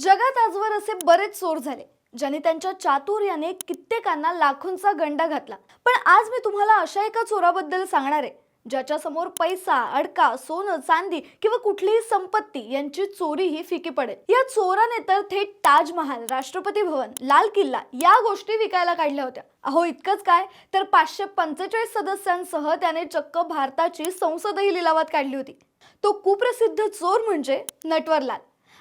जगात आजवर असे बरेच चोर झाले ज्यांनी त्यांच्या चातुर्याने कित्येकांना लाखोंचा गंडा घातला. पण आज मी तुम्हाला अशा एका चोराबद्दल सांगणार आहे ज्याच्या समोर पैसा अडका सोनं चांदी किंवा कुठलीही संपत्ती यांची चोरीही फिकी पडेल. या चोराने तर थेट ताजमहाल राष्ट्रपती भवन लाल किल्ला या गोष्टी विकायला काढल्या होत्या. अहो इतकंच काय? तर पाचशे पंचेचाळीस सदस्यांसह त्याने चक्क भारताची संसदही लिलावात काढली होती. तो कुप्रसिद्ध चोर म्हणजे नटवरलाल.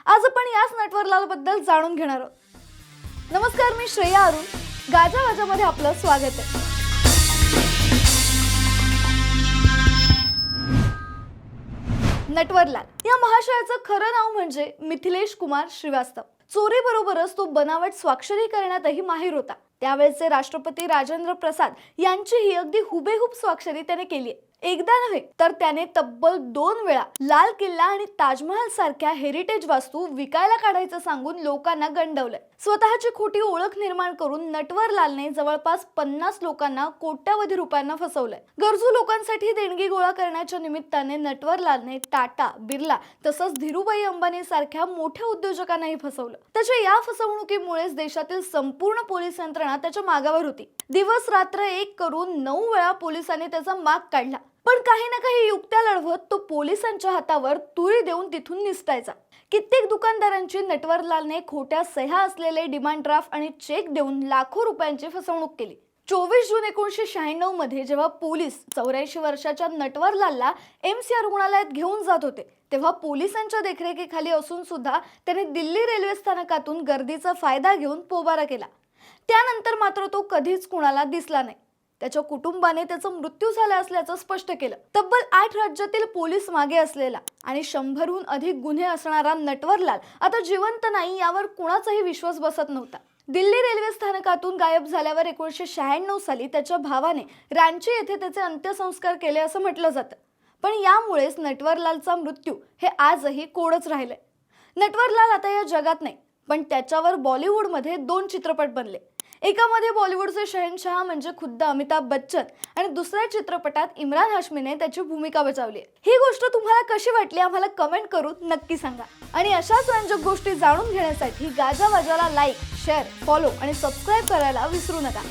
आज आपण याच नटवरलालबद्दल जाणून घेणार आहोत. नमस्कार मी श्रेया अरुण. गाजा वाजामध्ये आपलं स्वागत आहे. नटवरलाल या महाशयाचं खरं नाव म्हणजे मिथिलेश कुमार श्रीवास्तव. चोरीबरोबरच तो बनावट स्वाक्षरी करण्यातही माहीर होता. त्यावेळेचे राष्ट्रपती राजेंद्र प्रसाद यांचीही अगदी हुबेहूब स्वाक्षरी त्याने केली आहे. एकदा नव्हे तर त्याने तब्बल दोन वेळा लाल किल्ला आणि ताजमहाल सारख्या हेरिटेज वास्तू विकायला काढायचं सांगून लोकांना गंडवलंय. स्वतःची खोटी ओळख निर्माण करून नटवर लालने जवळपास पन्नास लोकांना कोट्यावधी रुपयांना फसवलंय. गरजू लोकांसाठी देणगी गोळा करण्याच्या निमित्ताने नटवर लालने टाटा बिर्ला तसंच धीरुभाई अंबानी सारख्या मोठ्या उद्योजकांनाही फसवलं. त्याच्या या फसवणुकीमुळेच देशातील संपूर्ण पोलीस यंत्रणा त्याच्या मागावर होती. दिवस रात्र एक करून नऊ वेळा पोलिसांनी त्याचा माग काढला. पण काही ना काही युक्त्या लढवत तो पोलिसांच्या हातावर तुरी देऊन तिथून निसटायचा. कित्येक दुकानदारांची नटवरलालने खोट्या सह्या असलेले डिमांड ड्राफ्ट आणि चेक देऊन लाखो रुपयांची फसवणूक केली. चोवीस जून एकोणीसशे शहाण्णवमध्ये जेव्हा पोलीस चौऱ्याऐंशी वर्षाच्या नटवरलालला एमसीआर रुग्णालयात घेऊन जात होते तेव्हा पोलिसांच्या देखरेखीखाली असून सुद्धा त्याने दिल्ली रेल्वे स्थानकातून गर्दीचा फायदा घेऊन पोबारा केला. त्यानंतर मात्र तो कधीच कुणाला दिसला नाही. त्याच्या कुटुंबाने त्याचा मृत्यू झाला असल्याचं स्पष्ट केलं. तब्बल आठ राज्यातील पोलीस मागे असलेला आणि शंभरहून अधिक गुन्हे असणारा नटवरलाल आता जिवंत नाही यावर कुणाचाही विश्वास बसत नव्हता. दिल्ली रेल्वे स्थानकातून गायब झाल्यावर एकोणीसशे शहाण्णव साली त्याच्या भावाने रांची येथे त्याचे अंत्यसंस्कार केले असं म्हटलं जातं. पण यामुळेच नटवरलालचा मृत्यू हे आजही कोडच राहिलंय. नटवरलाल आता या जगात नाही पण त्याच्यावर बॉलिवूडमध्ये दोन चित्रपट बनले. एकामध्ये बॉलिवूडचे शहनशहा म्हणजे खुद्द अमिताभ बच्चन आणि दुसऱ्या चित्रपटात इम्रान हाशमीने त्याची भूमिका बजावली ही गोष्ट तुम्हाला कशी वाटली आम्हाला कमेंट करून नक्की सांगा. आणि अशाच रंजक गोष्टी जाणून घेण्यासाठी गाजा वाजाला लाईक शेअर फॉलो आणि सबस्क्राईब करायला विसरू नका.